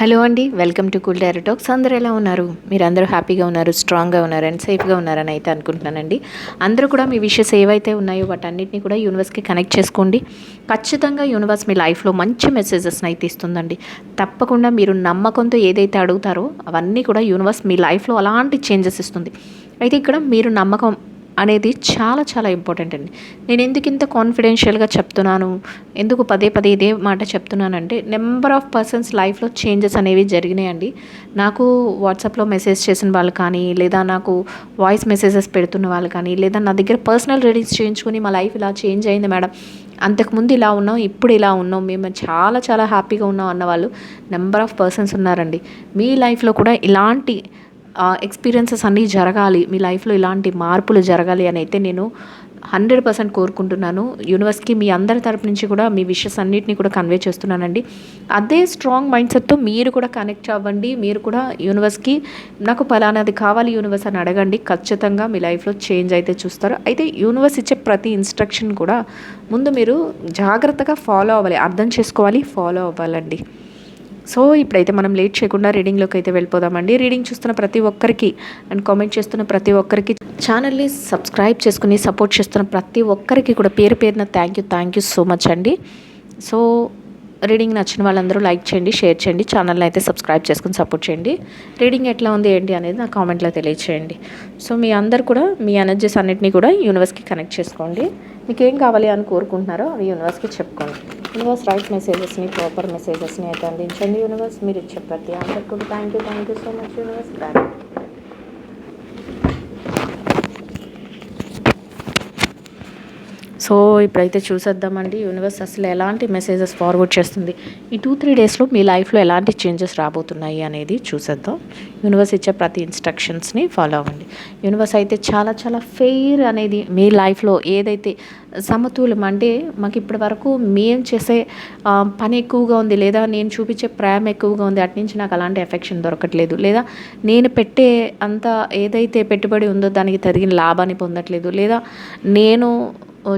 Hello అండి welcome to cool diary talks. అందరూ ఎలా ఉన్నారు? మీరు అందరూ హ్యాపీగా ఉన్నారు స్ట్రాంగ్గా ఉన్నారు అండ్ సేఫ్గా ఉన్నారని అయితే అనుకుంటున్నానండి. అందరూ కూడా మీ విషయస్ ఏవైతే ఉన్నాయో వాటన్నిటిని కూడా యూనివర్స్కి కనెక్ట్ చేసుకోండి. ఖచ్చితంగా యూనివర్స్ మీ లైఫ్లో మంచి మెసేజెస్ని అయితే ఇస్తుందండి. తప్పకుండా మీరు నమ్మకంతో ఏదైతే అడుగుతారో అవన్నీ కూడా యూనివర్స్ మీ లైఫ్లో అలాంటి చేంజెస్ ఇస్తుంది. అయితే ఇక్కడ మీరు నమ్మకం అనేది చాలా చాలా ఇంపార్టెంట్ అండి. నేను ఎందుకు ఇంత కాన్ఫిడెన్షియల్గా చెప్తున్నాను? ఎందుకు పదే పదే ఇదే మాట చెప్తున్నానంటే నెంబర్ ఆఫ్ పర్సన్స్ లైఫ్లో చేంజెస్ అనేవి జరిగినాయండి. నాకు వాట్సాప్లో మెసేజ్ చేసిన వాళ్ళు కానీ లేదా నాకు వాయిస్ మెసేజెస్ పెడుతున్న వాళ్ళు కానీ లేదా నా దగ్గర పర్సనల్ రీడింగ్స్ చేయించుకొని మా లైఫ్ ఇలా చేంజ్ అయింది మేడం. అంతకుముందు ఇలా ఉన్నాం ఇప్పుడు ఇలా ఉన్నాం మేము చాలా చాలా హ్యాపీగా ఉన్నాం అన్న వాళ్ళు నెంబర్ ఆఫ్ పర్సన్స్ ఉన్నారండి. మీ లైఫ్లో కూడా ఇలాంటి ఎక్స్పీరియన్సెస్ అన్నీ జరగాలి. మీ లైఫ్లో ఇలాంటి మార్పులు జరగాలి అని అయితే నేను హండ్రెడ్ పర్సెంట్ కోరుకుంటున్నాను. యూనివర్స్కి మీ అందరి తరపు నుంచి కూడా మీ విషయస్ అన్నిటిని కూడా కన్వే చేస్తున్నానండి. అదే స్ట్రాంగ్ మైండ్ సెట్తో మీరు కూడా కనెక్ట్ అవ్వండి. మీరు కూడా యూనివర్స్కి నాకు పలానాది కావాలి యూనివర్స్ అని అడగండి. ఖచ్చితంగా మీ లైఫ్లో చేంజ్ అయితే చూస్తారు. అయితే యూనివర్స్ ఇచ్చే ప్రతి ఇన్స్ట్రక్షన్ కూడా ముందు మీరు జాగ్రత్తగా ఫాలో అవ్వాలి. అర్థం చేసుకోవాలి ఫాలో అవ్వాలండి. సో ఇప్పుడైతే మనం లేట్ చేయకుండా రీడింగ్లోకి అయితే వెళ్ళిపోదామండి. రీడింగ్ చూస్తున్న ప్రతి ఒక్కరికి అండ్ కామెంట్ చేస్తున్న ప్రతి ఒక్కరికి ఛానల్ని సబ్స్క్రైబ్ చేసుకుని సపోర్ట్ చేస్తున్న ప్రతి ఒక్కరికి కూడా పేరు పేరున thank you thank you so much అండి. సో రీడింగ్ నచ్చిన వాళ్ళందరూ లైక్ చేయండి షేర్ చేయండి ఛానల్ని అయితే సబ్స్క్రైబ్ చేసుకుని సపోర్ట్ చేయండి. రీడింగ్ ఎట్లా ఉంది ఏంటి అనేది నా కామెంట్లో తెలియచేయండి. సో మీ అందరు కూడా మీ ఎనర్జీస్ అన్నిటినీ కూడా యూనివర్స్కి కనెక్ట్ చేసుకోండి. మీకు ఏం కావాలి అని కోరుకుంటున్నారో అవి యూనివర్స్కి చెప్పుకోండి. యూనివర్స్ రైట్ మెసేజెస్ని ప్రాపర్ మెసేజెస్ని అయితే అందించండి. యూనివర్స్ మీరు ఇచ్చే ప్రతి కూడా. Thank you thank you so much universe thank so ఇప్పుడైతే చూసేద్దామండి. యూనివర్స్ అసలు ఎలాంటి మెసేజెస్ ఫార్వర్డ్ చేస్తుంది? ఈ టూ త్రీ డేస్లో మీ లైఫ్లో ఎలాంటి చేంజెస్ రాబోతున్నాయి అనేది చూసేద్దాం. యూనివర్స్ ఇచ్చే ప్రతి ఇన్స్ట్రక్షన్స్ని ఫాలో అవ్వండి. యూనివర్స్ అయితే చాలా చాలా ఫెయిర్ అనేది మీ లైఫ్లో ఏదైతే సమతులం అంటే మాకు ఇప్పటి వరకు మేము చేసే పని ఎక్కువగా ఉంది లేదా నేను చూపించే ప్రేమ ఎక్కువగా ఉంది అటు నుంచి నాకు అలాంటి ఎఫెక్షన్ దొరకట్లేదు లేదా నేను పెట్టే అంత ఏదైతే పెట్టుబడి ఉందో దానికి తగిన లాభాన్ని పొందట్లేదు లేదా నేను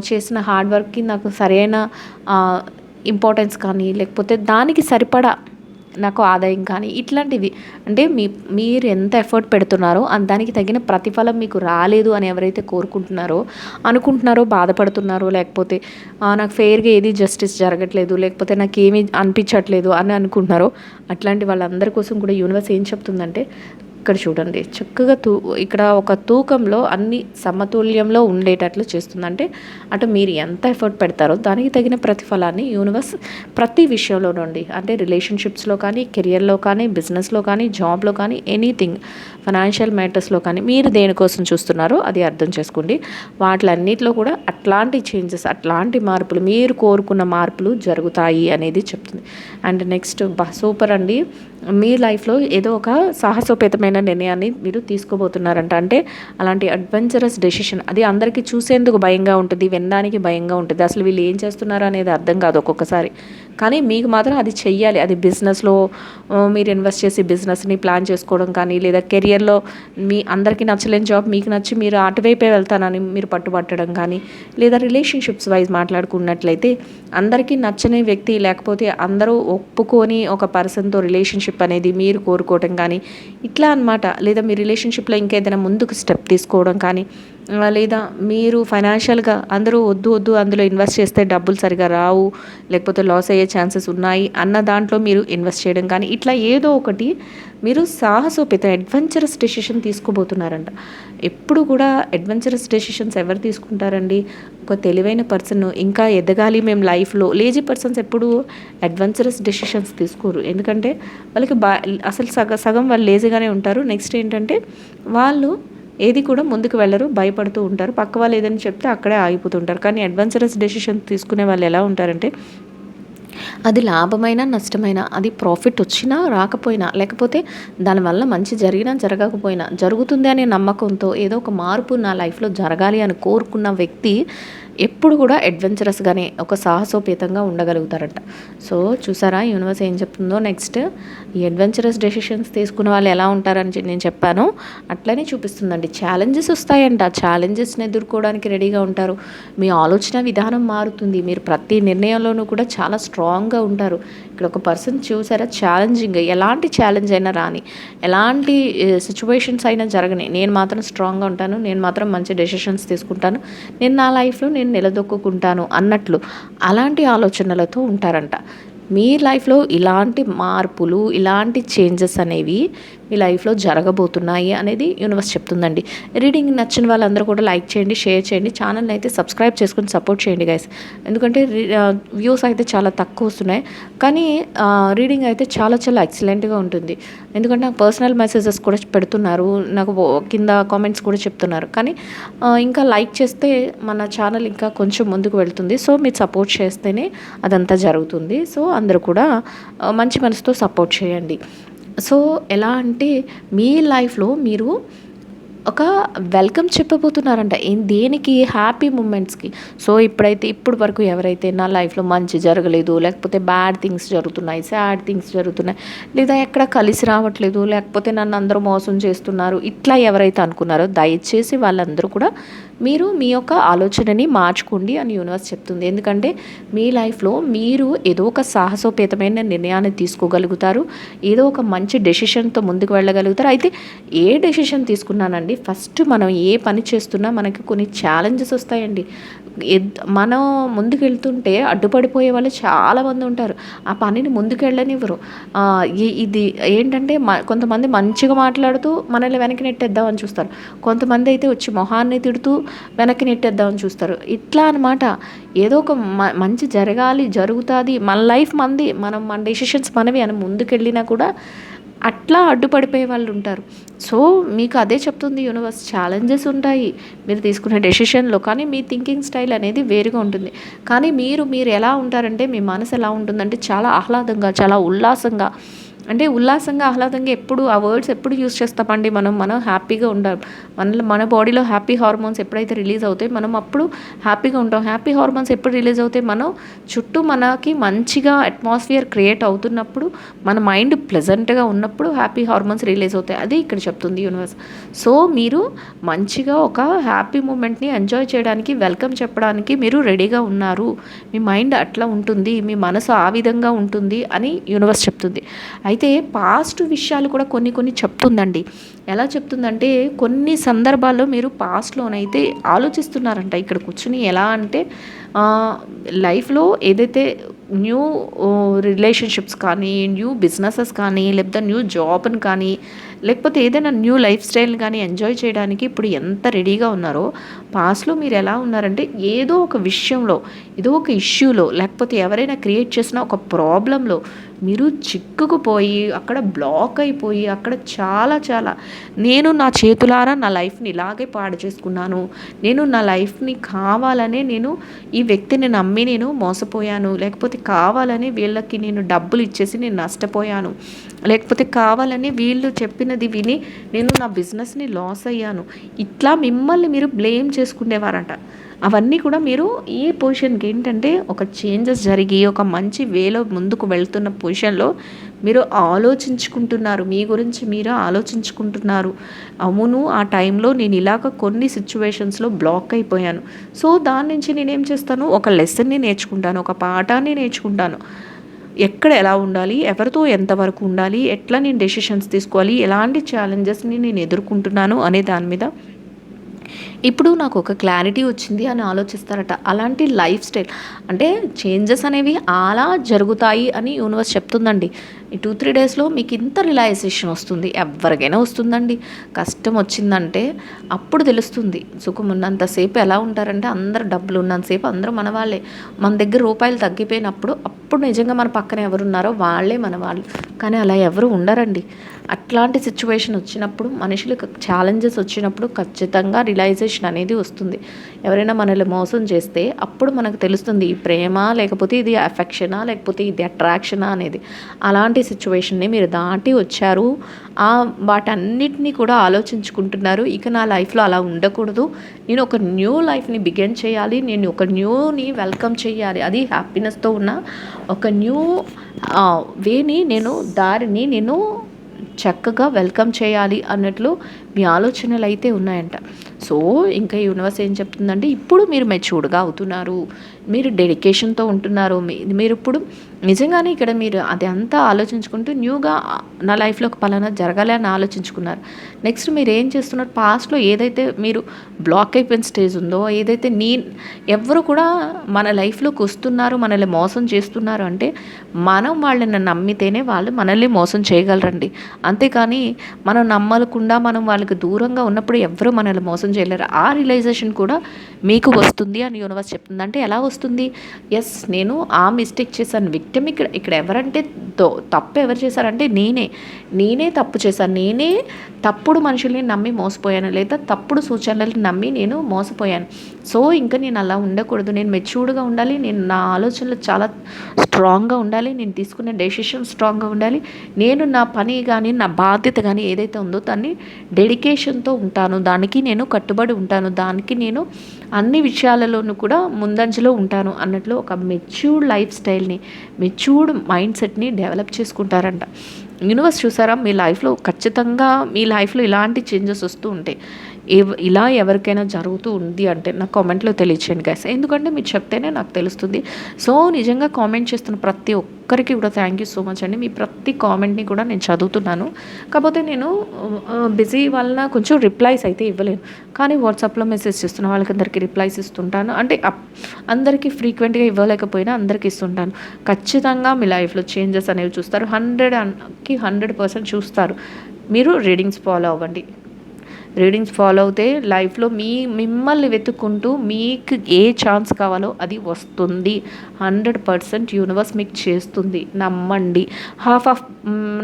చేసిన హార్డ్ వర్క్కి నాకు సరైన ఇంపార్టెన్స్ కానీ లేకపోతే దానికి సరిపడా నాకు ఆదాయం కానీ ఇట్లాంటివి. అంటే మీ మీరు ఎంత ఎఫర్ట్ పెడుతున్నారో దానికి తగిన ప్రతిఫలం మీకు రాలేదు అని ఎవరైతే కోరుకుంటున్నారో అనుకుంటున్నారో బాధపడుతున్నారో లేకపోతే నాకు ఫెయిర్గా ఏది జస్టిస్ జరగట్లేదు లేకపోతే నాకు ఏమీ అనిపించట్లేదు అని అనుకుంటున్నారో అట్లాంటి వాళ్ళందరి కోసం కూడా యూనివర్స్ ఏం చెప్తుందంటే ఇక్కడ చూడండి. చక్కగా తూ ఇక్కడ ఒక తూకంలో అన్ని సమతుల్యంలో ఉండేటట్లు చేస్తుంది. అంటే అటు మీరు ఎంత ఎఫర్ట్ పెడతారో దానికి తగిన ప్రతిఫలాన్ని యూనివర్స్ ప్రతి విషయంలో నుండి అంటే రిలేషన్షిప్స్లో కానీ కెరియర్లో కానీ బిజినెస్లో కానీ జాబ్లో కానీ ఎనీథింగ్ ఫైనాన్షియల్ మ్యాటర్స్లో కానీ మీరు దేనికోసం చూస్తున్నారో అది అర్థం చేసుకోండి. వాటిలన్నిటిలో కూడా అట్లాంటి చేంజెస్ అట్లాంటి మార్పులు మీరు కోరుకున్న మార్పులు జరుగుతాయి అనేది చెప్తుంది. అండ్ నెక్స్ట్ సూపర్ అండి. మీ లైఫ్లో ఏదో ఒక సాహసోపేతమైన నిర్ణయాన్ని మీరు తీసుకోబోతున్నారంట. అంటే అలాంటి అడ్వెంచరస్ డెసిషన్ అది అందరికీ చూసేందుకు భయంగా ఉంటుంది వినడానికి భయంగా ఉంటుంది. అసలు వీళ్ళు ఏం చేస్తున్నారు అనేది అర్థం కాదు ఒక్కొక్కసారి. కానీ మీకు మాత్రం అది చెయ్యాలి. అది బిజినెస్లో మీరు ఇన్వెస్ట్ చేసి బిజినెస్ని ప్లాన్ చేసుకోవడం కానీ లేదా కెరియర్లో మీ అందరికీ నచ్చలేని జాబ్ మీకు నచ్చి మీరు అటువైపే వెళ్తానని మీరు పట్టుబట్టడం కానీ లేదా రిలేషన్షిప్స్ వైజ్ మాట్లాడుకున్నట్లయితే అందరికీ నచ్చని వ్యక్తి లేకపోతే అందరూ ఒప్పుకొని ఒక పర్సన్తో రిలేషన్షిప్ అనేది మీరు కోరుకోవడం కానీ ఇట్లా అనమాట లేదా మీ రిలేషన్షిప్లో ఇంకేదైనా ముందుకు స్టెప్ తీసుకోవడం కానీ లేదా మీరు ఫైనాన్షియల్గా అందరూ వద్దు వద్దు అందులో ఇన్వెస్ట్ చేస్తే డబ్బులు సరిగా రావు లేకపోతే లాస్ అయ్యే ఛాన్సెస్ ఉన్నాయి అన్న దాంట్లో మీరు ఇన్వెస్ట్ చేయడం. కానీ ఇట్లా ఏదో ఒకటి మీరు సాహసోపేత అడ్వెంచరస్ డెసిషన్ తీసుకోబోతున్నారంట. ఎప్పుడు కూడా అడ్వెంచరస్ డెసిషన్స్ ఎవరు తీసుకుంటారండి? ఒక తెలివైన పర్సన్ ఇంకా ఎదగాలి మేము లైఫ్లో లేజీ పర్సన్స్ ఎప్పుడు అడ్వెంచరస్ డెసిషన్స్ తీసుకోరు. ఎందుకంటే వాళ్ళకి బా అసలు సగ సగం వాళ్ళు లేజీగానే ఉంటారు. నెక్స్ట్ ఏంటంటే వాళ్ళు ఏది కూడా ముందుకు వెళ్ళరు భయపడుతూ ఉంటారు. పక్క వాళ్ళు ఏదని చెప్తే అక్కడే ఆగిపోతుంటారు. కానీ అడ్వెంచరస్ డెసిషన్ తీసుకునే వాళ్ళు ఎలా ఉంటారంటే అది లాభమైనా నష్టమైనా అది ప్రాఫిట్ వచ్చినా రాకపోయినా లేకపోతే దానివల్ల మంచి జరిగినా జరగకపోయినా జరుగుతుంది అనే నమ్మకంతో ఏదో ఒక మార్పు నా లైఫ్లో జరగాలి అని కోరుకున్న వ్యక్తి ఎప్పుడు కూడా అడ్వెంచరస్గానే ఒక సాహసోపేతంగా ఉండగలుగుతారంట. సో చూసారా యూనివర్స్ ఏం చెప్తుందో? నెక్స్ట్ ఈ అడ్వెంచరస్ డెసిషన్స్ తీసుకున్న వాళ్ళు ఎలా ఉంటారని నేను చెప్పాను. అట్లనే చూపిస్తుందండి. ఛాలెంజెస్ వస్తాయంట. ఛాలెంజెస్ని ఎదుర్కోవడానికి రెడీగా ఉంటారు. మీ ఆలోచన విధానం మారుతుంది. మీరు ప్రతి నిర్ణయంలోనూ కూడా చాలా స్ట్రాంగ్గా ఉంటారు. ఇక్కడ ఒక పర్సన్ చూసారా? ఛాలెంజింగ్ ఎలాంటి ఛాలెంజ్ అయినా రాని. ఎలాంటి సిచ్యువేషన్స్ అయినా జరగని. నేను మాత్రం స్ట్రాంగ్గా ఉంటాను. నేను మాత్రం మంచి డెసిషన్స్ తీసుకుంటాను. నేను నా లైఫ్లో నేను నిలదొక్కుంటాను అన్నట్లు అలాంటి ఆలోచనలతో ఉంటారంట. మీ లైఫ్లో ఇలాంటి మార్పులు ఇలాంటి చేంజెస్ అనేవి మీ లైఫ్లో జరగబోతున్నాయి అనేది యూనివర్స్ చెప్తుందండి. రీడింగ్ నచ్చిన వాళ్ళందరూ కూడా లైక్ చేయండి షేర్ చేయండి ఛానల్ని అయితే సబ్స్క్రైబ్ చేసుకొని సపోర్ట్ చేయండి గైస్ ఎందుకంటే వ్యూస్ అయితే చాలా తక్కువ వస్తున్నాయి. కానీ రీడింగ్ అయితే చాలా చాలా ఎక్సలెంట్గా ఉంటుంది. ఎందుకంటే నాకు పర్సనల్ మెసేజెస్ కూడా పెడుతున్నారు. నాకు ఓ- కింద కామెంట్స్ కూడా చెప్తున్నారు. కానీ ఇంకా లైక్ చేస్తే మన ఛానల్ ఇంకా కొంచెం ముందుకు వెళ్తుంది. సో మీరు సపోర్ట్ చేస్తేనే అదంతా జరుగుతుంది. సో అందరూ కూడా మంచి మనసుతో సపోర్ట్ చేయండి. సో ఎలా అంటే మీ లైఫ్లో మీరు ఒక వెల్కమ్ చెప్పబోతున్నారంట. దేనికి? హ్యాపీ మూమెంట్స్కి. సో ఇప్పుడైతే ఇప్పుడు వరకు ఎవరైతే నా లైఫ్లో మంచి జరగలేదు లేకపోతే బ్యాడ్ థింగ్స్ జరుగుతున్నాయి సాడ్ థింగ్స్ జరుగుతున్నాయి లేదా ఎక్కడ కలిసి రావట్లేదు లేకపోతే నన్ను అందరూ మోసం చేస్తున్నారు ఇట్లా ఎవరైతే అనుకున్నారో దయచేసి వాళ్ళందరూ కూడా మీరు మీ యొక్క ఆలోచనని మార్చుకోండి అని యూనివర్స్ చెప్తుంది. ఎందుకంటే మీ లైఫ్లో మీరు ఏదో ఒక సాహసోపేతమైన నిర్ణయాన్ని తీసుకోగలుగుతారు. ఏదో ఒక మంచి డెసిషన్తో ముందుకు వెళ్ళగలుగుతారు. అయితే ఏ డెసిషన్ తీసుకున్నానండి? ఫస్ట్ మనం ఏ పని చేస్తున్నా మనకి కొన్ని ఛాలెంజెస్ వస్తాయండి. ఎద్- మనం ముందుకు వెళ్తుంటే అడ్డుపడిపోయే వాళ్ళు చాలామంది ఉంటారు. ఆ పనిని ముందుకు వెళ్ళనివ్వరు. ఇది ఏంటంటే కొంతమంది మంచిగా మాట్లాడుతూ మనల్ని వెనక్కి నెట్టేద్దామని చూస్తారు. కొంతమంది అయితే వచ్చి మొహాన్ని తిడుతూ వెనక్కి నెట్టేద్దామని చూస్తారు. ఇట్లా అనమాట ఏదో ఒక మ- మంచి జరగాలి జరుగుతుంది మన లైఫ్ మంది మనం మన డెసిషన్స్ మనవి అని ముందుకెళ్ళినా కూడా అట్లా అడ్డుపడిపోయే వాళ్ళు ఉంటారు. సో మీకు అదే చెప్తుంది యూనివర్స్ ఛాలెంజెస్ ఉంటాయి. మీరు తీసుకునే డెసిషన్లో కానీ మీ థింకింగ్ స్టైల్ అనేది వేరుగా ఉంటుంది. కానీ మీరు మీరు ఎలా ఉంటారంటే మీ మనసు ఎలా ఉంటుందంటే చాలా ఆహ్లాదంగా చాలా ఉల్లాసంగా అంటే ఉల్లాసంగా ఆహ్లాదంగా ఎప్పుడు ఆ వర్డ్స్ ఎప్పుడు యూస్ చేస్తామండి మనం. మనం హ్యాపీగా ఉండాలి. మన మన బాడీలో హ్యాపీ హార్మోన్స్ ఎప్పుడైతే రిలీజ్ అవుతాయి మనం అప్పుడు హ్యాపీగా ఉంటాం. హ్యాపీ హార్మోన్స్ ఎప్పుడు రిలీజ్ అవుతాయి మనం చుట్టూ మనకి మంచిగా అట్మాస్ఫియర్ క్రియేట్ అవుతున్నప్పుడు మన మైండ్ ప్లెజెంట్గా ఉన్నప్పుడు హ్యాపీ హార్మోన్స్ రిలీజ్ అవుతాయి. అది ఇక్కడ చెప్తుంది యూనివర్స్ సో మీరు మంచిగా ఒక హ్యాపీ మూమెంట్ని ఎంజాయ్ చేయడానికి వెల్కమ్ చెప్పడానికి మీరు రెడీగా ఉన్నారు. మీ మైండ్ అట్లా ఉంటుంది. మీ మనసు ఆ విధంగా ఉంటుంది అని యూనివర్స్ చెప్తుంది. అయితే పాస్ట్ విషయాలు కూడా కొన్ని కొన్ని చెప్తుందండి. ఎలా చెప్తుందంటే కొన్ని సందర్భాల్లో మీరు పాస్ట్లోనైతే ఆలోచిస్తున్నారంట ఇక్కడ కూర్చుని. ఎలా అంటే లైఫ్లో ఏదైతే న్యూ రిలేషన్షిప్స్ కానీ న్యూ బిజినెసెస్ కానీ లేకపోతే న్యూ జాబ్ని కానీ లేకపోతే ఏదైనా న్యూ లైఫ్ స్టైల్ని కానీ ఎంజాయ్ చేయడానికి ఇప్పుడు ఎంత రెడీగా ఉన్నారో పాస్ట్లో మీరు ఎలా ఉన్నారంటే ఏదో ఒక విషయంలో ఏదో ఒక ఇష్యూలో లేకపోతే ఎవరైనా క్రియేట్ చేసిన ఒక ప్రాబ్లంలో మీరు చిక్కుకుపోయి అక్కడ బ్లాక్ అయిపోయి అక్కడ చాలా చాలా. నేను నా చేతులారా నా లైఫ్ని ఇలాగే పాడు చేసుకున్నాను. నేను నా లైఫ్ని కావాలనే నేను ఈ వ్యక్తిని నమ్మి నేను మోసపోయాను. లేకపోతే కావాలని వీళ్ళకి నేను డబ్బులు ఇచ్చేసి నేను నష్టపోయాను. లేకపోతే కావాలని వీళ్ళు చెప్పినది విని నేను నా బిజినెస్ని లాస్ అయ్యాను. ఇట్లా మిమ్మల్ని మీరు బ్లేమ్ చేసుకునేవారంట. అవన్నీ కూడా మీరు ఈ పొజిషన్కి ఏంటంటే ఒక చేంజెస్ జరిగి ఒక మంచి వేలో ముందుకు వెళ్తున్న పొజిషన్లో మీరు ఆలోచించుకుంటున్నారు. మీ గురించి మీరు ఆలోచించుకుంటున్నారు. అవును ఆ టైంలో నేను ఇలాగ కొన్ని సిచ్యువేషన్స్లో బ్లాక్ అయిపోయాను. సో దాని నుంచి నేనేం చేస్తాను? ఒక లెసన్ని నేర్చుకుంటాను ఒక పాఠాన్ని నేర్చుకుంటాను. ఎక్కడ ఎలా ఉండాలి? ఎవరితో ఎంతవరకు ఉండాలి? ఎట్లా నేను డెసిషన్స్ తీసుకోవాలి? ఎలాంటి ఛాలెంజెస్ని నేను ఎదుర్కొంటున్నాను? అనే దాని మీద ఇప్పుడు నాకు ఒక క్లారిటీ వచ్చింది అని ఆలోచిస్తారట. అలాంటి లైఫ్ స్టైల్ అంటే చేంజెస్ అనేవి అలా జరుగుతాయి అని యూనివర్స్ చెప్తుందండి. ఈ టూ త్రీ డేస్లో మీకు ఇంత రిలాక్సేషన్ వస్తుంది. ఎవరికైనా వస్తుందండి. కష్టం వచ్చిందంటే అప్పుడు తెలుస్తుంది. సుఖం ఉన్నంతసేపు ఎలా ఉంటారంటే అందరు డబ్బులు ఉన్నంతసేపు అందరూ మన వాళ్ళే. మన దగ్గర రూపాయలు తగ్గిపోయినప్పుడు అప్పుడు నిజంగా మన పక్కన ఎవరున్నారో వాళ్ళే మన వాళ్ళు. కానీ అలా ఎవరు ఉండరండి. అట్లాంటి సిచ్యువేషన్ వచ్చినప్పుడు మనుషులకు ఛాలెంజెస్ వచ్చినప్పుడు ఖచ్చితంగా రిలైజేషన్ రియలైజేషన్ అనేది వస్తుంది. ఎవరైనా మనల్ని మోసం చేస్తే అప్పుడు మనకు తెలుస్తుంది ఈ ప్రేమ లేకపోతే ఇది అఫెక్షనా లేకపోతే ఇది అట్రాక్షనా అనేది. అలాంటి సిచ్యువేషన్ని మీరు దాటి వచ్చారు. ఆ వాటన్నిటినీ కూడా ఆలోచించుకుంటున్నారు. ఇక నా లైఫ్లో అలా ఉండకూడదు. నేను ఒక న్యూ లైఫ్ని బిగిన్ చేయాలి. నేను ఒక న్యూని వెల్కమ్ చేయాలి. అది హ్యాపీనెస్తో ఉన్న ఒక న్యూ వేని నేను దారిని నేను చక్కగా వెల్కమ్ చేయాలి అన్నట్లు మీ ఆలోచనలు అయితే ఉన్నాయంట. సో ఇంకా యూనివర్స్ ఏం చెప్తుందంటే ఇప్పుడు మీరు మెచ్యూర్డ్గా అవుతున్నారు మీరు డెడికేషన్తో ఉంటున్నారు మీ- మీరు ఇప్పుడు నిజంగానే ఇక్కడ మీరు అది అంతా ఆలోచించుకుంటూ న్యూగా నా లైఫ్లో ఒక పలానా జరగాలి అని ఆలోచించుకున్నారు. నెక్స్ట్ మీరు ఏం చేస్తున్నారు? పాస్ట్లో ఏదైతే మీరు బ్లాక్ అయిపోయిన స్టేజ్ ఉందో ఏదైతే నీ ఎవరు కూడా మన లైఫ్లోకి వస్తున్నారు మనల్ని మోసం చేస్తున్నారు అంటే మనం వాళ్ళని నమ్మితేనే వాళ్ళు మనల్ని మోసం చేయగలరండి. అంతేకాని మనం నమ్మకుండా మనం వాళ్ళకి దూరంగా ఉన్నప్పుడు ఎవరు మనల్ని మోసం చేయలేరు. ఆ రియలైజేషన్ కూడా మీకు వస్తుంది అని యూనివర్స్ చెప్తుంది. అంటే ఎలా వస్తుంది? ఎస్ నేను ఆ మిస్టేక్ చేశాను విక్టిమ్ ఇక్కడ ఇక్కడ ఎవరంటే తో- తప్పు ఎవరు చేశారంటే నేనే. నేనే తప్పు చేశాను. నేనే తప్పుడు మనుషుల్ని నమ్మి మోసపోయాను లేదా తప్పుడు సూచనలు నమ్మి నేను మోసపోయాను. సో ఇంకా నేను అలా ఉండకూడదు. నేను మెచ్యూర్డ్గా ఉండాలి. నేను నా ఆలోచనలు చాలా స్ట్రాంగ్గా ఉండాలి. నేను తీసుకునే డెసిషన్ స్ట్రాంగ్గా ఉండాలి. నేను నా పని కానీ నా బాధ్యత కానీ ఏదైతే ఉందో దాన్ని డెడికేషన్తో ఉంటాను. దానికి నేను కట్టుబడి ఉంటాను. దానికి నేను అన్ని విషయాలలోనూ కూడా ముందంజలో ఉంటాను అన్నట్లు ఒక మెచ్యూర్డ్ లైఫ్ స్టైల్ని మెచ్యూర్డ్ మైండ్ సెట్ని డెవలప్ చేసుకుంటారంట. యూనివర్స్ చూసారా? మీ లైఫ్లో ఖచ్చితంగా మీ లైఫ్లో ఇలాంటి చేంజెస్ వస్తూ ఉంటాయి. ఇలా ఎవరికైనా జరుగుతూ ఉంది అంటే నాకు కామెంట్లో తెలియచేయండి గైస్ ఎందుకంటే మీరు చెప్తేనే నాకు తెలుస్తుంది. సో నిజంగా కామెంట్ చేస్తున్న ప్రతి ఒక్కరికి కూడా థ్యాంక్ యూ సో మచ్ అండి. మీ ప్రతి కామెంట్ని కూడా నేను చదువుతున్నాను. కాకపోతే నేను బిజీ వలన కొంచెం రిప్లైస్ అయితే ఇవ్వలేను. కానీ వాట్సాప్లో మెసేజ్ చేస్తున్న వాళ్ళకి అందరికీ రిప్లైస్ ఇస్తుంటాను. అంటే అప్- అందరికీ ఫ్రీక్వెంట్గా ఇవ్వలేకపోయినా అందరికీ ఇస్తుంటాను. ఖచ్చితంగా మీ లైఫ్లో చేంజెస్ అనేవి చూస్తారు. హండ్రెడ్కి హండ్రెడ్ పర్సెంట్ చూస్తారు. మీరు రీడింగ్స్ ఫాలో అవ్వండి. రీడింగ్స్ ఫాలో అవుతే లైఫ్లో మీ మిమ్మల్ని వెతుక్కుంటూ మీకు ఏ ఛాన్స్ కావాలో అది వస్తుంది. హండ్రెడ్ పర్సెంట్ యూనివర్స్ మీకు చేస్తుంది. నమ్మండి. హాఫ్ ఆఫ్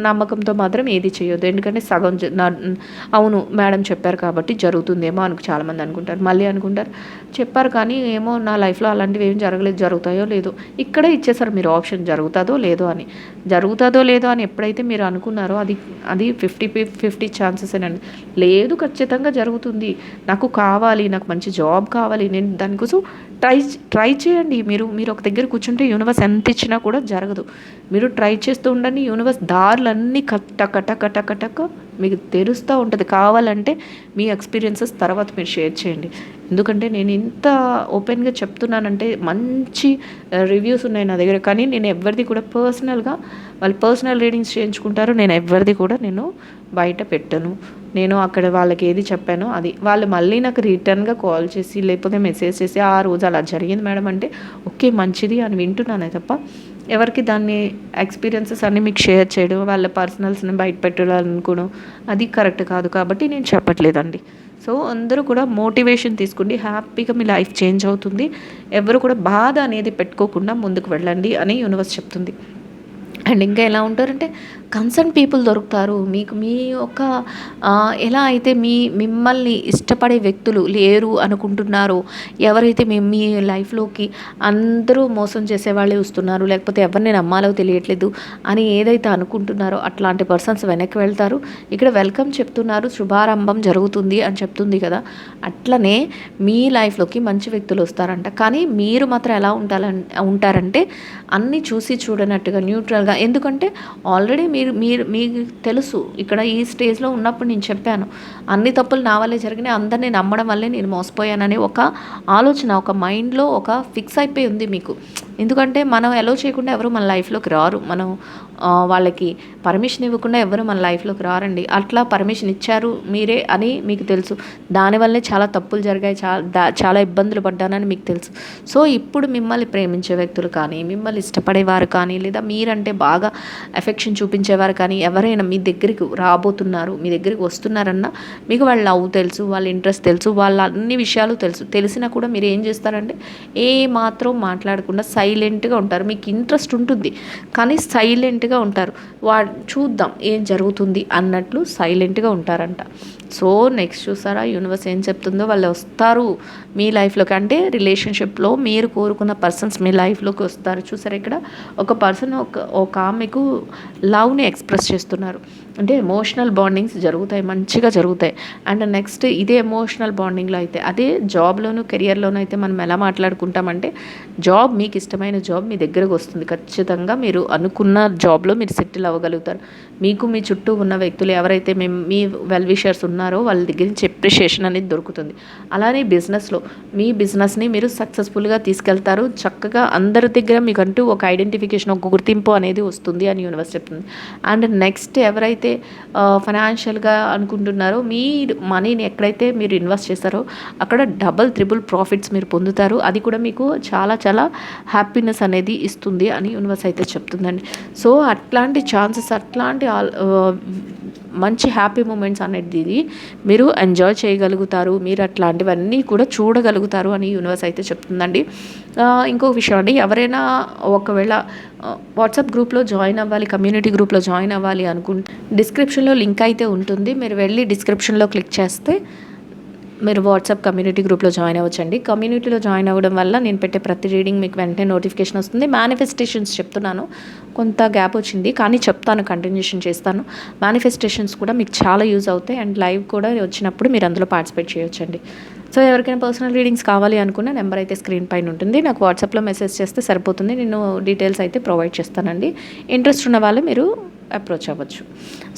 నమ్మకంతో మాత్రం ఏది చేయొద్దు. ఎందుకంటే సగం జ- అవును మేడం చెప్పారు కాబట్టి జరుగుతుందేమో అని చాలామంది అనుకుంటారు. మళ్ళీ అనుకుంటారు చెప్పారు కానీ ఏమో నా లైఫ్లో అలాంటివి ఏం జరగలేదు జరుగుతాయో లేదో. ఇక్కడే ఇచ్చేసారు మీరు ఆప్షన్ జరుగుతుందో లేదో అని. జరుగుతుందో లేదో అని ఎప్పుడైతే మీరు అనుకున్నారో అది అది ఫిఫ్టీ ఫిఫ్టీ ఛాన్సెస్ అండి లేదు ఖచ్చితంగా ఖచ్చితంగా జరుగుతుంది. నాకు కావాలి నాకు మంచి జాబ్ కావాలి. నేను దానికోసం ట్రై ట్రై చేయండి. మీరు మీరు ఒక దగ్గర కూర్చుంటే యూనివర్స్ ఎంత ఇచ్చినా కూడా జరగదు. మీరు ట్రై చేస్తూ ఉండండి. యూనివర్స్ దారులన్నీ కట్ట కట్ట కట్ట కట్టక మీకు తెరుస్తూ ఉంటుంది. కావాలంటే మీ ఎక్స్పీరియన్సెస్ తర్వాత మీరు షేర్ చేయండి. ఎందుకంటే నేను ఇంత ఓపెన్గా చెప్తున్నానంటే మంచి రివ్యూస్ ఉన్నాయి నా దగ్గర. కానీ నేను ఎవరిది కూడా పర్సనల్గా వాళ్ళు పర్సనల్ రీడింగ్స్ చేయించుకుంటారు. నేను ఎవరిది కూడా నేను బయట పెట్టను. నేను అక్కడ వాళ్ళకి ఏది చెప్పానో అది. వాళ్ళు మళ్ళీ నాకు రిటర్న్గా కాల్ చేసి లేకపోతే మెసేజ్ చేసి ఆ రోజు అలా జరిగింది మేడం అంటే ఓకే మంచిది అని వింటున్నానే తప్ప ఎవరికి దాన్ని ఎక్స్పీరియన్సెస్ అన్ని మీకు షేర్ చేయడం వాళ్ళ పర్సనల్స్ని బయట పెట్టాలనుకోవడం అది కరెక్ట్ కాదు కాబట్టి నేను చెప్పట్లేదండి. సో అందరూ కూడా మోటివేషన్ తీసుకోండి హ్యాపీగా మీ లైఫ్ చేంజ్ అవుతుంది. ఎవరు కూడా బాధ అనేది పెట్టుకోకుండా ముందుకు వెళ్ళండి అని యూనివర్స్ చెప్తుంది. అండ్ ఇంకా ఎలా ఉంటారంటే కన్సర్న్ పీపుల్ దొరుకుతారు. మీకు మీ యొక్క ఎలా అయితే మీ మిమ్మల్ని ఇష్టపడే వ్యక్తులు లేరు అనుకుంటున్నారో ఎవరైతే మీ మీ లైఫ్లోకి అందరూ మోసం చేసే వాళ్ళే వస్తున్నారు లేకపోతే ఎవరిని నమ్మాలో తెలియట్లేదు అని ఏదైతే అనుకుంటున్నారో అట్లాంటి పర్సన్స్ వెనక్కి వెళ్తారు. ఇక్కడ వెల్కమ్ చెప్తున్నారు శుభారంభం జరుగుతుంది అని చెప్తుంది కదా. అట్లనే మీ లైఫ్లోకి మంచి వ్యక్తులు వస్తారంట. కానీ మీరు మాత్రం ఎలా ఉంటారన్ ఉంటారంటే అన్నీ చూసి చూడనట్టుగా న్యూట్రల్గా ఎందుకంటే ఆల్రెడీ మీరు మీరు మీకు తెలుసు. ఇక్కడ ఈ స్టేజ్లో ఉన్నప్పుడు నేను చెప్పాను. అన్ని తప్పులు నా వల్లే జరిగినాయి. అందరినీ నమ్మడం వల్లే నేను మోసపోయానని ఒక ఆలోచన ఒక మైండ్లో ఒక ఫిక్స్ అయిపోయి ఉంది మీకు. ఎందుకంటే మనం ఎలో చేయకుండా ఎవరు మన లైఫ్లోకి రారు. మనం వాళ్ళకి పర్మిషన్ ఇవ్వకుండా ఎవరు మన లైఫ్లోకి రారండి. అట్లా పర్మిషన్ ఇచ్చారు మీరే అని మీకు తెలుసు. దానివల్లే చాలా తప్పులు జరిగాయి. చాలా చాలా ఇబ్బందులు పడ్డానని మీకు తెలుసు. సో ఇప్పుడు మిమ్మల్ని ప్రేమించే వ్యక్తులు కానీ మిమ్మల్ని ఇష్టపడేవారు కానీ లేదా మీరంటే బాగా ఎఫెక్షన్ చూపించేవారు కానీ ఎవరైనా మీ దగ్గరికి రాబోతున్నారు మీ దగ్గరికి వస్తున్నారన్నా మీకు వాళ్ళ లవ్ తెలుసు వాళ్ళ ఇంట్రెస్ట్ తెలుసు వాళ్ళ అన్ని విషయాలు తెలుసు. తెలిసినా కూడా మీరు ఏం చేస్తారంటే ఏ మాత్రం మాట్లాడకుండా సైలెంట్గా ఉంటారు. మీకు ఇంట్రెస్ట్ ఉంటుంది. కానీ సైలెంట్ సైలెంట్గా ఉంటారు. వా చూద్దాం ఏం జరుగుతుంది అన్నట్లు సైలెంట్గా ఉంటారంట. సో నెక్స్ట్ చూసారా యూనివర్స్ ఏం చెప్తుందో వాళ్ళు వస్తారు మీ లైఫ్లోకి. అంటే రిలేషన్షిప్లో మీరు కోరుకున్న పర్సన్స్ మీ లైఫ్లోకి వస్తారు. చూసారా ఇక్కడ? ఒక పర్సన్ ఒక ఒక ఆమెకు లవ్ని ఎక్స్ప్రెస్ చేస్తున్నారు. అంటే ఎమోషనల్ బాండింగ్స్ జరుగుతాయి మంచిగా జరుగుతాయి. అండ్ నెక్స్ట్ ఇదే ఎమోషనల్ బాండింగ్లో అయితే అదే జాబ్లోను కెరియర్లోనూ అయితే మనం ఎలా మాట్లాడుకుంటామంటే జాబ్ మీకు ఇష్టమైన జాబ్ మీ దగ్గరకు వస్తుంది. ఖచ్చితంగా మీరు అనుకున్న జాబ్లో మీరు సెటిల్ అవ్వగలుగుతారు. మీకు మీ చుట్టూ ఉన్న వ్యక్తులు ఎవరైతే మేము మీ వెల్ విషర్స్ ఉన్నారో వాళ్ళ దగ్గర నుంచి ఎప్రిషియేషన్ అనేది దొరుకుతుంది. అలానే బిజినెస్లో మీ బిజినెస్ని మీరు సక్సెస్ఫుల్గా తీసుకెళ్తారు. చక్కగా అందరి దగ్గర మీకంటూ ఒక ఐడెంటిఫికేషన్ ఒక గుర్తింపు అనేది వస్తుంది అని యూనివర్స్ చెప్తుంది. అండ్ నెక్స్ట్ ఎవరైతే ఫైనాన్షియల్గా అనుకుంటున్నారో మీ మనీని ఎక్కడైతే మీరు ఇన్వెస్ట్ చేస్తారో అక్కడ డబల్ త్రిబుల్ ప్రాఫిట్స్ మీరు పొందుతారు. అది కూడా మీకు చాలా చాలా హ్యాపీనెస్ అనేది ఇస్తుంది అని యూనివర్స్ అయితే చెప్తుందండి. సో అట్లాంటి ఛాన్సెస్ అట్లాంటి మంచి హ్యాపీ మూమెంట్స్ అనేది ఇది మీరు ఎంజాయ్ చేయగలుగుతారు. మీరు అట్లాంటివన్నీ కూడా చూడగలుగుతారు అని యూనివర్స్ అయితే చెప్తుందండి. ఇంకో విషయం అండి ఎవరైనా ఒకవేళ వాట్సాప్ గ్రూప్లో జాయిన్ అవ్వాలి కమ్యూనిటీ గ్రూప్లో జాయిన్ అవ్వాలి అనుకుంటే డిస్క్రిప్షన్లో లింక్ అయితే ఉంటుంది. మీరు వెళ్ళి డిస్క్రిప్షన్లో క్లిక్ చేస్తే మీరు వాట్సాప్ కమ్యూనిటీ గ్రూప్లో జాయిన్ అవ్వచ్చండి. కమ్యూనిటీలో జాయిన్ అవ్వడం వల్ల నేను పెట్టే ప్రతి రీడింగ్ మీకు వెంటనే నోటిఫికేషన్ వస్తుంది. మేనిఫెస్టేషన్స్ చెప్తున్నాను. కొంత గ్యాప్ వచ్చింది. కానీ చెప్తాను కంటిన్యూషన్ చేస్తాను. మేనిఫెస్టేషన్స్ కూడా మీకు చాలా యూజ్ అవుతాయి. అండ్ లైవ్ కూడా వచ్చినప్పుడు మీరు అందులో పార్టిసిపేట్ చేయొచ్చండి. సో ఎవరికైనా పర్సనల్ రీడింగ్స్ కావాలి అనుకున్న నెంబర్ అయితే స్క్రీన్ పైన ఉంటుంది. నాకు వాట్సాప్లో మెసేజ్ చేస్తే సరిపోతుంది. నేను డీటెయిల్స్ అయితే ప్రొవైడ్ చేస్తానండి. ఇంట్రెస్ట్ ఉన్న వాళ్ళు మీరు అప్రోచ్ అవ్వచ్చు.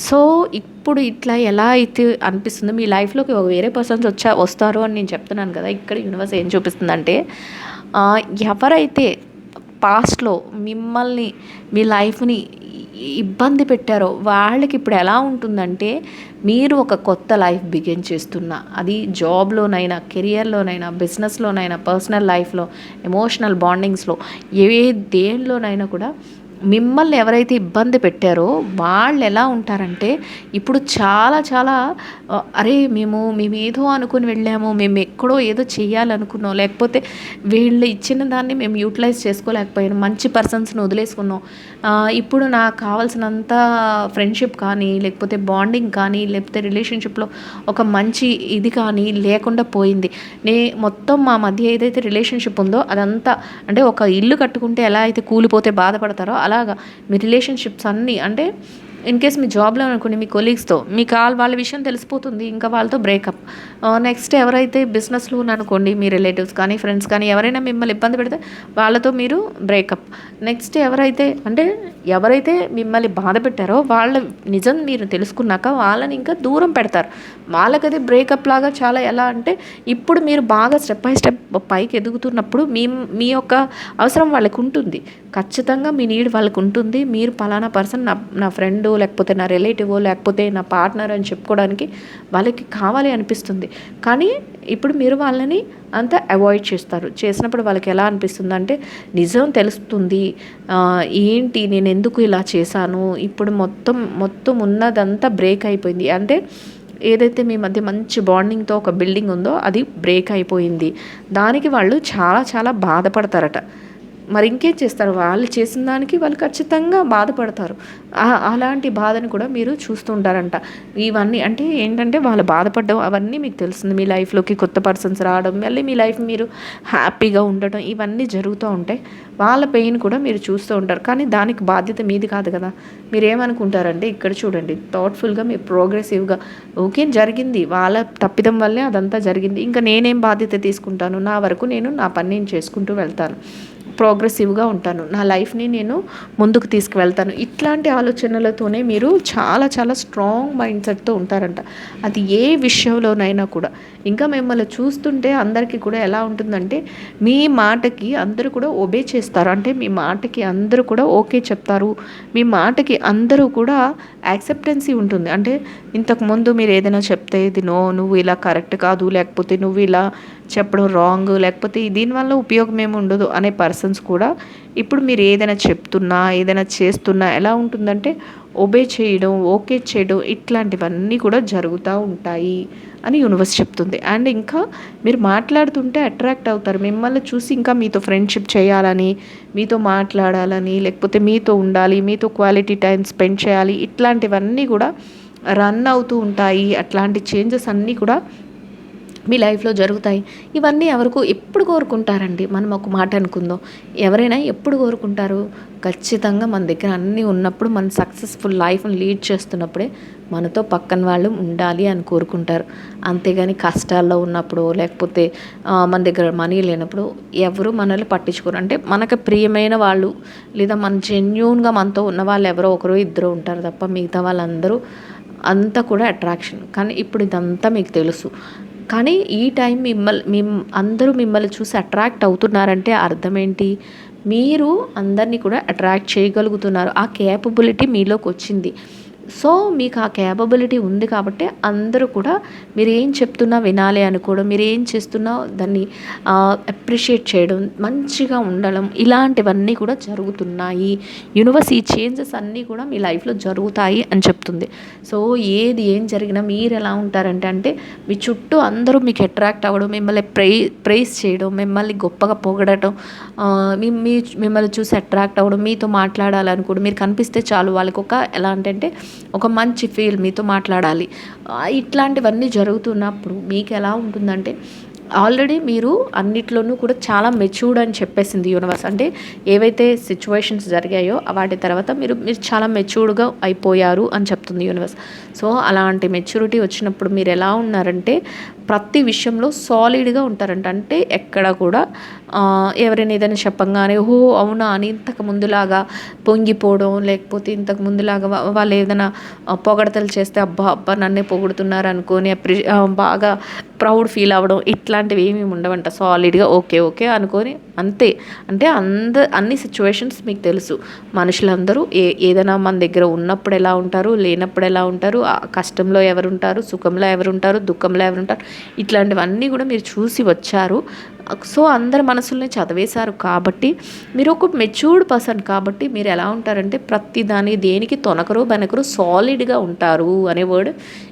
సో ఇప్పుడు ఇట్లా ఎలా అయితే అనిపిస్తుందో మీ లైఫ్లోకి వేరే పర్సన్స్ వచ్చా వస్తారు అని నేను చెప్తున్నాను కదా ఇక్కడ యూనివర్స్ ఏం చూపిస్తుందంటే ఎవరైతే పాస్ట్లో మిమ్మల్ని మీ లైఫ్ని ఇబ్బంది పెట్టారో వాళ్ళకి ఇప్పుడు ఎలా ఉంటుందంటే మీరు ఒక కొత్త లైఫ్ బిగిన్ చేస్తున్నా అది జాబ్లోనైనా కెరియర్లోనైనా బిజినెస్లోనైనా పర్సనల్ లైఫ్లో ఎమోషనల్ బాండింగ్స్లో ఏ దేనిలోనైనా కూడా మిమ్మల్ని ఎవరైతే ఇబ్బంది పెట్టారో వాళ్ళు ఎలా ఉంటారంటే ఇప్పుడు చాలా చాలా అరే మేము మేమేదో అనుకుని వెళ్ళాము మేము ఎక్కడో ఏదో చేయాలనుకున్నాం లేకపోతే వీళ్ళు ఇచ్చిన దాన్ని మేము యూటిలైజ్ చేసుకోలేకపోయాను మంచి పర్సన్స్ని వదిలేసుకున్నాం ఇప్పుడు నాకు కావాల్సినంత ఫ్రెండ్షిప్ కానీ లేకపోతే బాండింగ్ కానీ లేకపోతే రిలేషన్షిప్లో ఒక మంచి ఇది కానీ లేకుండా పోయింది. నే మొత్తం మా మధ్య ఏదైతే రిలేషన్షిప్ ఉందో అదంతా అంటే ఒక ఇల్లు కట్టుకుంటే ఎలా అయితే కూలిపోతే బాధపడతారో అలాగా మీ రిలేషన్షిప్స్ అన్నీ అంటే ఇన్ కేస్ మీ జాబ్లో అనుకోండి మీ కొలీగ్స్తో మీకు వాళ్ళ విషయం తెలిసిపోతుంది ఇంకా వాళ్ళతో బ్రేకప్ నెక్స్ట్ uh, ఎవరైతే బిజినెస్లో అనుకోండి మీ రిలేటివ్స్ కానీ ఫ్రెండ్స్ కానీ ఎవరైనా మిమ్మల్ని ఇబ్బంది పెడితే వాళ్ళతో మీరు బ్రేకప్ నెక్స్ట్ ఎవరైతే అంటే ఎవరైతే మిమ్మల్ని బాధ పెట్టారో వాళ్ళ నిజం మీరు తెలుసుకున్నాక వాళ్ళని ఇంకా దూరం పెడతారు. వాళ్ళకి అది బ్రేకప్ లాగా చాలా ఎలా అంటే ఇప్పుడు మీరు బాగా స్టెప్ బై స్టెప్ పైకి ఎదుగుతున్నప్పుడు మీ మీ యొక్క అవసరం వాళ్ళకు ఉంటుంది. ఖచ్చితంగా మీ నీడ్ వాళ్ళకు ఉంటుంది. మీరు పలానా పర్సన్ నా నా ఫ్రెండ్ లేకపోతే నా రిలేటివ్ లేకపోతే నా పార్ట్నర్ అని చెప్పుకోవడానికి వాళ్ళకి కావాలి అనిపిస్తుంది. కానీ ఇప్పుడు మీరు వాళ్ళని అంత అవాయిడ్ చేస్తారు. చేసినప్పుడు వాళ్ళకి ఎలా అనిపిస్తుంది అంటే నిజం తెలుస్తుంది. ఏంటి నేను ఎందుకు ఇలా చేశాను? ఇప్పుడు మొత్తం మొత్తం ఉన్నదంతా బ్రేక్ అయిపోయింది. అంటే ఏదైతే మీ మధ్య మంచి బాండింగ్తో ఒక బిల్డింగ్ ఉందో అది బ్రేక్ అయిపోయింది. దానికి వాళ్ళు చాలా చాలా బాధపడతారట. మరి ఇంకేం చేస్తారు? వాళ్ళు చేసిన దానికి వాళ్ళు ఖచ్చితంగా బాధపడతారు. అలాంటి బాధను కూడా మీరు చూస్తుంటారంట ఇవన్నీ అంటే ఏంటంటే వాళ్ళు బాధపడడం అవన్నీ మీకు తెలుస్తుంది. మీ లైఫ్లోకి కొత్త పర్సన్స్ రావడం మళ్ళీ మీ లైఫ్ మీరు హ్యాపీగా ఉండటం ఇవన్నీ జరుగుతూ ఉంటాయి వాళ్ళ పెయిన్ కూడా మీరు చూస్తూ ఉంటారు. కానీ దానికి బాధ్యత మీది కాదు కదా. మీరు ఏమనుకుంటారంటే ఇక్కడ చూడండి థాట్ఫుల్గా మీరు ప్రోగ్రెసివ్గా ఓకే జరిగింది. వాళ్ళ తప్పిదం వల్లే అదంతా జరిగింది. ఇంకా నేనేం బాధ్యత తీసుకుంటాను? నా వరకు నేను నా పని నేను చేసుకుంటూ వెళ్తాను. ప్రోగ్రెసివ్గా ఉంటాను. నా లైఫ్ని నేను ముందుకు తీసుకువెళ్తాను. ఇట్లాంటి ఆలోచనలతోనే మీరు చాలా చాలా స్ట్రాంగ్ మైండ్ సెట్తో ఉంటారంట. అది ఏ విషయంలోనైనా కూడా. ఇంకా మిమ్మల్ని చూస్తుంటే అందరికీ కూడా ఎలా ఉంటుందంటే మీ మాటకి అందరూ కూడా ఒబే చేస్తారు. అంటే మీ మాటకి అందరూ కూడా ఓకే చెప్తారు. మీ మాటకి అందరూ కూడా యాక్సెప్టెన్సీ ఉంటుంది. అంటే ఇంతకుముందు మీరు ఏదైనా చెప్తే ఇది నో నువ్వు ఇలా కరెక్ట్ కాదు. లేకపోతే నువ్వు ఇలా చెప్పడం రాంగ్ లేకపోతే దీనివల్ల ఉపయోగం ఏమి ఉండదు అనే పర్సన్స్ కూడా ఇప్పుడు మీరు ఏదైనా చెప్తున్నా ఏదైనా చేస్తున్నా ఎలా ఉంటుందంటే ఒబే చేయడం ఓకే చేయడం ఇట్లాంటివన్నీ కూడా జరుగుతూ ఉంటాయి అని యూనివర్స్ చెప్తుంది. అండ్ ఇంకా మీరు మాట్లాడుతుంటే అట్రాక్ట్ అవుతారు. మిమ్మల్ని చూసి ఇంకా మీతో ఫ్రెండ్షిప్ చేయాలని మీతో మాట్లాడాలని లేకపోతే మీతో ఉండాలి మీతో క్వాలిటీ టైం స్పెండ్ చేయాలి ఇట్లాంటివన్నీ కూడా రన్ అవుతూ ఉంటాయి. అట్లాంటి చేంజెస్ అన్నీ కూడా మీ లైఫ్లో జరుగుతాయి. ఇవన్నీ ఎవరికి ఎప్పుడు కోరుకుంటారండి? మనం ఒక మాట అనుకుందాం. ఎవరైనా ఎప్పుడు కోరుకుంటారు? ఖచ్చితంగా మన దగ్గర అన్నీ ఉన్నప్పుడు మన సక్సెస్ఫుల్ లైఫ్ని లీడ్ చేస్తున్నప్పుడే మనతో పక్కన వాళ్ళు ఉండాలి అని కోరుకుంటారు. అంతేగాని కష్టాల్లో ఉన్నప్పుడు లేకపోతే మన దగ్గర మనీ లేనప్పుడు ఎవరు మనల్ని పట్టించుకోరు. అంటే మనకు ప్రియమైన వాళ్ళు లేదా మన జెన్యున్గా మనతో ఉన్న వాళ్ళు ఎవరో ఒకరు ఇద్దరు ఉంటారు తప్ప మిగతా వాళ్ళందరూ అంతా కూడా అట్రాక్షన్ కానీ ఇప్పుడు ఇదంతా మీకు తెలుసు. కానీ ఈ టైం మిమ్మల్ని మిమ్ అందరూ మిమ్మల్ని చూసి అట్రాక్ట్ అవుతున్నారంటే అర్థం ఏంటి? మీరు అందరినీ కూడా అట్రాక్ట్ చేయగలుగుతున్నారు. ఆ కేపబిలిటీ మీలోకి వచ్చింది. సో మీకు ఆ క్యాపబిలిటీ ఉంది కాబట్టి అందరూ కూడా మీరు ఏం చెప్తున్నా వినాలి అనుకోవడం మీరు ఏం చేస్తున్నా దాన్ని అప్రిషియేట్ చేయడం మంచిగా ఉండడం ఇలాంటివన్నీ కూడా జరుగుతున్నాయి. యూనివర్స్ ఈ చేంజెస్ అన్నీ కూడా మీ లైఫ్లో జరుగుతాయి అని చెప్తుంది. సో ఏది ఏం జరిగినా మీరు ఎలా ఉంటారంటే అంటే మీ చుట్టూ అందరూ మీకు అట్రాక్ట్ అవ్వడం మిమ్మల్ని ప్రై ప్రైజ్ చేయడం మిమ్మల్ని గొప్పగా పొగడటం మీ మిమ్మల్ని చూసి అట్రాక్ట్ అవ్వడం మీతో మాట్లాడాలనుకోవడం మీరు కనిపిస్తే చాలు వాళ్ళకి ఒక ఎలా అంటే ఒక మంచి ఫీల్ మీతో మాట్లాడాలి. ఇట్లాంటివన్నీ జరుగుతున్నప్పుడు మీకు ఎలా ఉంటుందంటే ఆల్రెడీ మీరు అన్నిట్లోనూ కూడా చాలా మెచ్యూర్డ్ అని చెప్పేసింది యూనివర్స్ అంటే ఏవైతే సిచ్యువేషన్స్ జరిగాయో వాటి తర్వాత మీరు మీరు చాలా మెచ్యూర్డ్గా అయిపోయారు అని చెప్తుంది యూనివర్స్ సో అలాంటి మెచ్యూరిటీ వచ్చినప్పుడు మీరు ఎలా ఉన్నారంటే ప్రతి విషయంలో సాలిడ్గా ఉంటారంట. అంటే ఎక్కడ కూడా ఎవరైనా ఏదైనా చెప్పంగానే ఓహో అవునా అని ఇంతకు ముందులాగా పొంగిపోవడం లేకపోతే ఇంతకు ముందులాగా వాళ్ళు ఏదైనా పొగడతలు చేస్తే అబ్బా అబ్బా నన్నే పొగుడుతున్నారు అనుకొని అప్రి బాగా ప్రౌడ్ ఫీల్ అవ్వడం ఇట్లాంటివి ఏమీ ఉండవంట. సాలిడ్గా ఓకే ఓకే అనుకొని అంతే. అంటే అంద అన్ని సిచ్యువేషన్స్ మీకు తెలుసు. మనుషులందరూ ఏ ఏదైనా మన దగ్గర ఉన్నప్పుడు ఎలా ఉంటారు లేనప్పుడు ఎలా ఉంటారు కష్టంలో ఎవరుంటారు సుఖంలో ఎవరుంటారు దుఃఖంలో ఎవరుంటారు ఇట్లాంటివన్నీ కూడా మీరు చూసి వచ్చారు. సో అందరి మనసుల్ని చదివేశారు కాబట్టి మీరు ఒక మెచ్యూర్డ్ పర్సన్ కాబట్టి మీరు ఎలా ఉంటారంటే ప్రతి దాని దేనికి తొనకరు బెనకరు సాలిడ్గా ఉంటారు అనే వర్డ్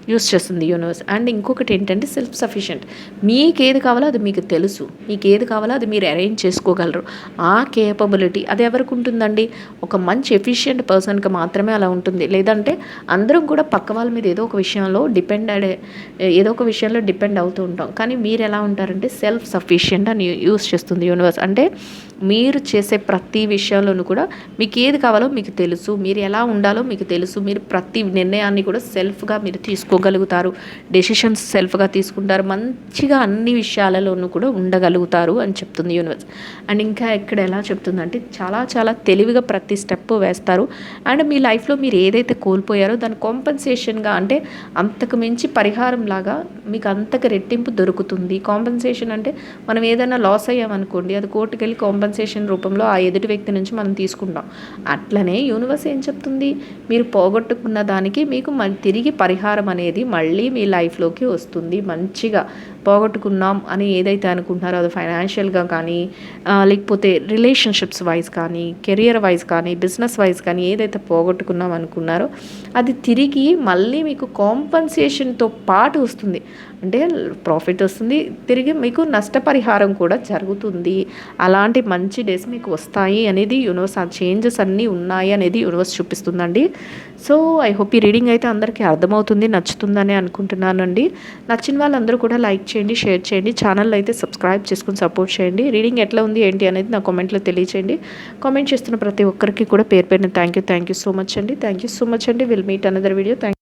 యూస్ చేస్తుంది యూనివర్స్. అండ్ ఇంకొకటి ఏంటంటే సెల్ఫ్ సఫిషియెంట్ మీకు ఏది కావాలో అది మీకు తెలుసు. మీకు ఏది కావాలో అది మీరు అరేంజ్ చేసుకోగలరు. ఆ కేపబిలిటీ అది ఎవరికి ఉంటుందండి? ఒక మంచి ఎఫిషియెంట్ పర్సన్కి మాత్రమే అలా ఉంటుంది. లేదంటే అందరం కూడా పక్క వాళ్ళ మీద ఏదో ఒక విషయంలో డిపెండ్ అడే ఏదో ఒక విషయంలో డిపెండ్ అవుతూ ఉంటాం. కానీ మీరు ఎలా ఉంటారంటే సెల్ఫ్ సఫిషియెంట్ అని యూస్ చేస్తుంది యూనివర్స్. అంటే మీరు చేసే ప్రతి విషయంలోనూ కూడా మీకు ఏది కావాలో మీకు తెలుసు. మీరు ఎలా ఉండాలో మీకు తెలుసు. మీరు ప్రతి నిర్ణయాన్ని కూడా సెల్ఫ్గా మీరు తీసుకో తీసుకోగలుగుతారు డెసిషన్స్ సెల్ఫ్గా తీసుకుంటారు. మంచిగా అన్ని విషయాలలోనూ కూడా ఉండగలుగుతారు అని చెప్తుంది యూనివర్స్ అండ్ ఇంకా ఇక్కడ ఎలా చెప్తుందంటే చాలా చాలా తెలివిగా ప్రతి స్టెప్ వేస్తారు. అండ్ మీ లైఫ్లో మీరు ఏదైతే కోల్పోయారో దాని కాంపెన్సేషన్గా అంటే అంతకు మించి పరిహారం లాగా మీకు అంతకు రెట్టింపు దొరుకుతుంది. కాంపెన్సేషన్ అంటే మనం ఏదైనా లాస్ అయ్యామనుకోండి అది కోర్టుకు వెళ్ళి కాంపన్సేషన్ రూపంలో ఆ ఎదుటి వ్యక్తి నుంచి మనం తీసుకుంటాం. అట్లనే యూనివర్స్ ఏం చెప్తుంది? మీరు పోగొట్టుకున్న దానికి మీకు తిరిగి పరిహారం అనేది అనేది మళ్ళీ మీ లైఫ్లోకి వస్తుంది మంచిగా. పోగొట్టుకున్నాం అని ఏదైతే అనుకుంటున్నారో అది ఫైనాన్షియల్గా కానీ లేకపోతే రిలేషన్షిప్స్ వైజ్ కానీ కెరియర్ వైజ్ కానీ బిజినెస్ వైజ్ కానీ ఏదైతే పోగొట్టుకున్నాం అనుకున్నారో అది తిరిగి మళ్ళీ మీకు కాంపన్సేషన్తో పాటు వస్తుంది. అంటే ప్రాఫిట్ వస్తుంది తిరిగి మీకు నష్టపరిహారం కూడా జరుగుతుంది. అలాంటి మంచి డేస్ మీకు వస్తాయి అనేది యూనివర్స్ ఆ చేంజెస్ అన్నీ ఉన్నాయి అనేది యూనివర్స్ చూపిస్తుందండి. సో ఐ హోప్ ఈ రీడింగ్ అయితే అందరికీ అర్థమవుతుంది నచ్చుతుందని అనుకుంటున్నానండి. నచ్చిన వాళ్ళందరూ కూడా లైక్ చేయండి షేర్ చేయండి ఛానల్ అయితే సబ్స్క్రైబ్ చేసుకుని సపోర్ట్ చేయండి. రీడింగ్ ఎట్లా ఉంది ఏంటి అనేది నా కామెంట్లో తెలియచేయండి. కామెంట్ చేస్తున్న ప్రతి ఒక్కరికి కూడా పేరు పేరున thank you thank you so much అండి. థ్యాంక్ యూ సో మచ్ అండి. Will meet another video thank